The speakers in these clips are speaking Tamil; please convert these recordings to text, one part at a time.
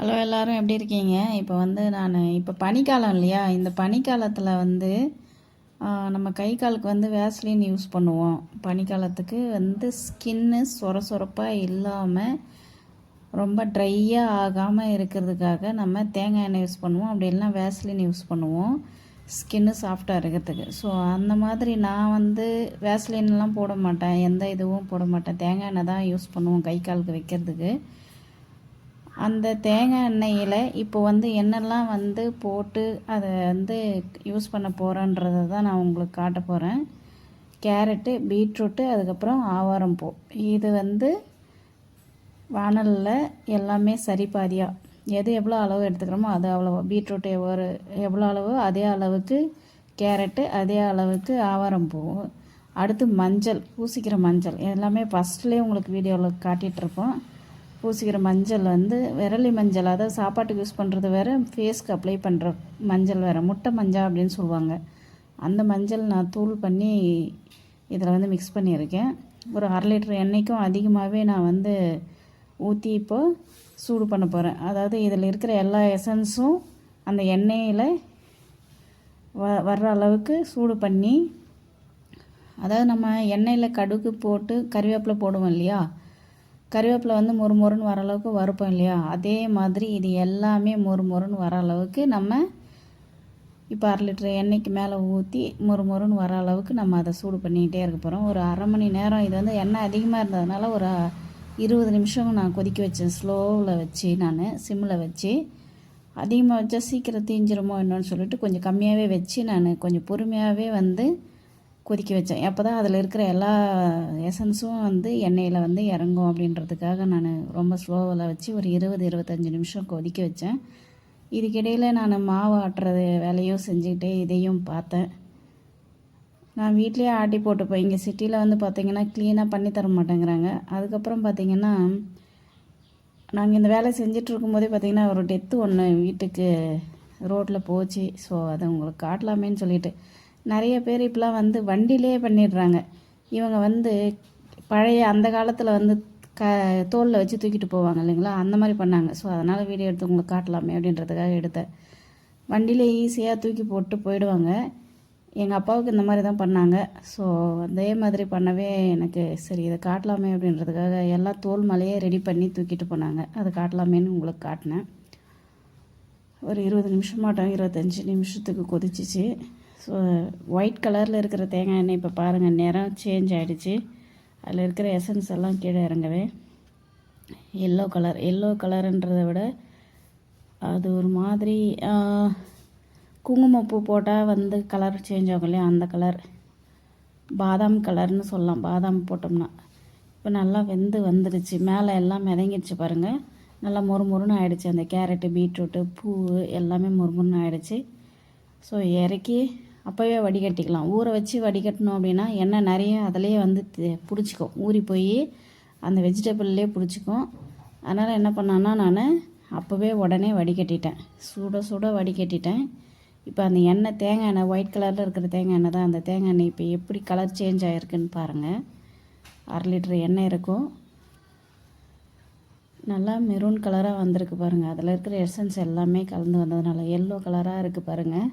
ஹலோ எல்லோரும் எப்படி இருக்கீங்க? இப்போ வந்து நான் இப்போ பனிக்காலம் இல்லையா? இந்த பனிக்காலத்தில் வந்து நம்ம கை காலுக்கு வந்து வேஸ்லின் யூஸ் பண்ணுவோம். பனிக்காலத்துக்கு வந்து ஸ்கின்னு சொர சொரப்பாக இல்லாமல் ரொம்ப ட்ரையாக ஆகாமல் இருக்கிறதுக்காக நம்ம தேங்காய் எண்ணெய் யூஸ் பண்ணுவோம். அப்படி இல்லைன்னா வேஸ்லின் யூஸ் பண்ணுவோம். ஸ்கின்னு சாஃப்டாக இருக்கிறதுக்கு. ஸோ அந்த மாதிரி நான் வந்து வேஸ்லின்லாம் போட மாட்டேன். எந்த இதுவும் போட மாட்டேன். தேங்காய் எண்ணெய் தான் யூஸ் பண்ணுவோம் கை காலுக்கு வைக்கிறதுக்கு. அந்த தேங்காய் எண்ணெயில் இப்போ வந்து என்னெல்லாம் வந்து போட்டு அதை வந்து யூஸ் பண்ண போகிறேன்றதை தான் நான் உங்களுக்கு காட்ட போகிறேன் கேரட்டு பீட்ரூட்டு அதுக்கப்புறம் ஆவாரம் பூ. இது வந்து வானலில் எல்லாமே சரி பாதியாக எது எவ்வளோ அளவு எடுத்துக்கிறோமோ அது அவ்வளோ பீட்ரூட்டு ஒரு எவ்வளோ அளவோ? அதே அளவுக்கு கேரட்டு அதே அளவுக்கு ஆவாரம் பூ. அடுத்து மஞ்சள் பூசிக்கிற மஞ்சள். எல்லாமே ஃபஸ்ட்லேயே உங்களுக்கு வீடியோவில் காட்டிகிட்ருப்போம் பூசிக்கிற மஞ்சள் வந்து விரலி மஞ்சள். அதாவது சாப்பாட்டுக்கு யூஸ் பண்ணுறது வேறு ஃபேஸ்க்கு அப்ளை பண்ணுற மஞ்சள் வேறு. முட்டை மஞ்சள் அப்படின்னு சொல்லுவாங்க. அந்த மஞ்சள் நான் தூள் பண்ணி இதில் வந்து மிக்ஸ் பண்ணியிருக்கேன். ஒரு அரை லிட்டர் எண்ணெய்க்கும் அதிகமாகவே நான் வந்து ஊற்றி இப்போ சூடு பண்ண போகிறேன் அதாவது இதில் இருக்கிற எல்லா எசன்ஸும் அந்த எண்ணெயில் வ வர்ற அளவுக்கு சூடு பண்ணி அதாவது நம்ம எண்ணெயில் கடுகு போட்டு கறிவேப்பிலை போடுவோம் இல்லையா? கருவேப்பிலை வந்து மொறு மொறுன்னு வர அளவுக்கு வறுப்போம் இல்லையா? அதே மாதிரி இது எல்லாமே மொறு மொறுன்னு வர அளவுக்கு நம்ம இப்போ அரை லிட்டர் எண்ணெய்க்கு மேலே ஊற்றி மொறு மொறுன்னு வர அளவுக்கு நம்ம அதை சூடு பண்ணிக்கிட்டே இருக்க போகிறோம் ஒரு அரை மணி நேரம் இது வந்து எண்ணெய் அதிகமாக இருந்ததுனால ஒரு இருபது நிமிஷம் நான் கொதிக்க வச்சேன். ஸ்லோவில் வச்சு நான் சிம்மில் வச்சு. அதிகமாக வச்சா சீக்கிரம் தீஞ்சிருமோ என்னன்னு சொல்லிட்டு கொஞ்சம் கம்மியாகவே வச்சு நான் கொஞ்சம் பொறுமையாகவே வந்து கொதிக்க வச்சேன். அப்போ தான் அதில் இருக்கிற எல்லா எசன்ஸும் வந்து எண்ணெயில் வந்து இறங்கும் அப்படின்றதுக்காக நான் ரொம்ப ஸ்லோவில் வச்சு ஒரு இருபது இருபத்தஞ்சி நிமிஷம் கொதிக்க வச்சேன். இதுக்கிடையில் நான் மாவு ஆட்டுறது வேலையும் செஞ்சுக்கிட்டே இதையும் பார்த்தேன். நான் வீட்லேயே ஆட்டி போட்டுப்பேன். இங்கே சிட்டியில் வந்து பார்த்தீங்கன்னா க்ளீனாக பண்ணி தர மாட்டேங்கிறாங்க. அதுக்கப்புறம் பார்த்தீங்கன்னா நாங்கள் இந்த வேலை செஞ்சிட்ருக்கும் போதே பார்த்திங்கன்னா ஒரு டெத்து ஒன்று வீட்டுக்கு ரோட்டில் போச்சு. ஸோ அதை உங்களுக்கு காட்டலாமேன்னு சொல்லிட்டு. நிறைய பேர் இப்போலாம் வந்து வண்டியிலே பண்ணிடுறாங்க. இவங்க வந்து பழைய அந்த காலத்தில் வந்து க தோலில் வச்சு தூக்கிட்டு போவாங்க இல்லைங்களா? அந்த மாதிரி பண்ணாங்க. ஸோ அதனால் வீடியோ எடுத்து உங்களுக்கு காட்டலாமே அப்படின்றதுக்காக எடுத்தேன். வண்டியிலே ஈஸியாக தூக்கி போட்டு போயிடுவாங்க. எங்கள் அப்பாவுக்கு இந்த மாதிரி தான் பண்ணாங்க. ஸோ அதே மாதிரி பண்ணவே எனக்கு சரி இதை காட்டலாமே அப்படின்றதுக்காக எல்லா தோல் மலையே ரெடி பண்ணி தூக்கிட்டு போனாங்க. அதை காட்டலாமேன்னு உங்களுக்கு காட்டினேன். ஒரு இருபது நிமிஷமாட்டம் இருபத்தஞ்சி நிமிஷத்துக்கு கொதிச்சிச்சு. ஸோ ஒயிட் கலரில் இருக்கிற தேங்காய் எண்ணெய் இப்போ பாருங்கள் நிறம் சேஞ்ச் ஆகிடுச்சு அதில் இருக்கிற எசன்ஸ் எல்லாம் கீழே இறங்கவே. எல்லோ கலர் எல்லோ கலருன்றதை விட அது ஒரு மாதிரி குங்குமப்பூ போட்டால் வந்து கலர் சேஞ்ச் ஆகும் இல்லையா? அந்த கலர் பாதாம் கலர்னு சொல்லலாம். பாதாம் போட்டோம்னா. இப்போ நல்லா வெந்து வந்துடுச்சு. மேலே எல்லாம் மிதங்கிடுச்சு பாருங்கள் நல்லா மொறு மொறுன்னு அந்த கேரட்டு பீட்ரூட்டு பூ எல்லாமே மொறு ஆகிடுச்சு ஆயிடுச்சு. ஸோ இறக்கி அப்போவே வடிகட்டிக்கலாம். ஊற வச்சு வடிகட்டணும் அப்படின்னா எண்ணெய் நிறைய அதிலேயே வந்து பிடிச்சிக்கும். ஊறி போய் அந்த வெஜிடபிள்லேயே பிடிச்சிக்கும். அதனால் என்ன பண்ணேன்னா நான் அப்போவே உடனே வடிகட்டிட்டேன். சுட சுட வடிகட்டிட்டேன். இப்போ அந்த எண்ணெய் தேங்காய் எண்ணெய் ஒயிட் கலரில் இருக்கிற தேங்காய் எண்ணெய் தான். அந்த தேங்காய் எண்ணெய் இப்போ எப்படி கலர் சேஞ்ச் ஆகிருக்குன்னு பாருங்கள் அரை லிட்டர் எண்ணெய் இருக்கும். நல்லா மெரூன் கலராக வந்திருக்கு பாருங்கள் அதில் இருக்கிற எசன்ஸ் எல்லாமே கலந்து வந்ததுனால எல்லோ கலராக இருக்குது பாருங்கள்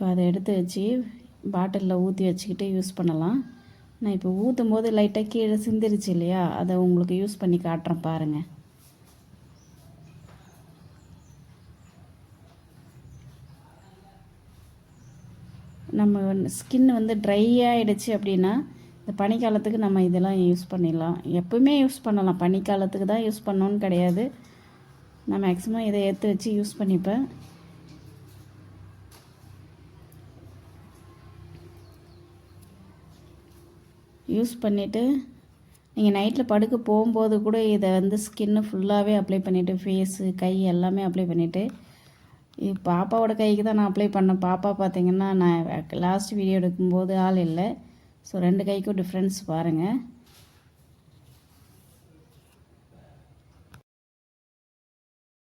இப்போ அதை எடுத்து வச்சு பாட்டிலில் ஊற்றி வச்சுக்கிட்டு யூஸ் பண்ணலாம். நான் இப்போ ஊற்றும் போது லைட்டாக கீழே சிந்திருச்சு இல்லையா? அதை உங்களுக்கு யூஸ் பண்ணி காட்டுறேன் பாருங்கள் நம்ம ஸ்கின் வந்து ட்ரை ஆகிடுச்சு அப்படின்னா இந்த பனிக்காலத்துக்கு நம்ம இதெல்லாம் யூஸ் பண்ணிடலாம். எப்பவுமே யூஸ் பண்ணலாம். பனிக்காலத்துக்கு தான் யூஸ் பண்ணணும்னு கிடையாது. நான் மேக்ஸிமம் இதை எடுத்து வச்சு யூஸ் பண்ணிப்பேன். யூஸ் பண்ணிவிட்டு நீங்கள் நைட்டில் படுக்க போகும்போது கூட இதை வந்து ஸ்கின்னு ஃபுல்லாகவே அப்ளை பண்ணிவிட்டு ஃபேஸு கை எல்லாமே அப்ளை பண்ணிவிட்டு இது பாப்பாவோட கைக்கு தான் நான் அப்ளை பண்ணேன். பாப்பா பார்த்தீங்கன்னா நான் லாஸ்ட் வீடியோ எடுக்கும்போது ஆள் இல்லை. ஸோ ரெண்டு கைக்கும் டிஃப்ரென்ஸ் பாருங்கள்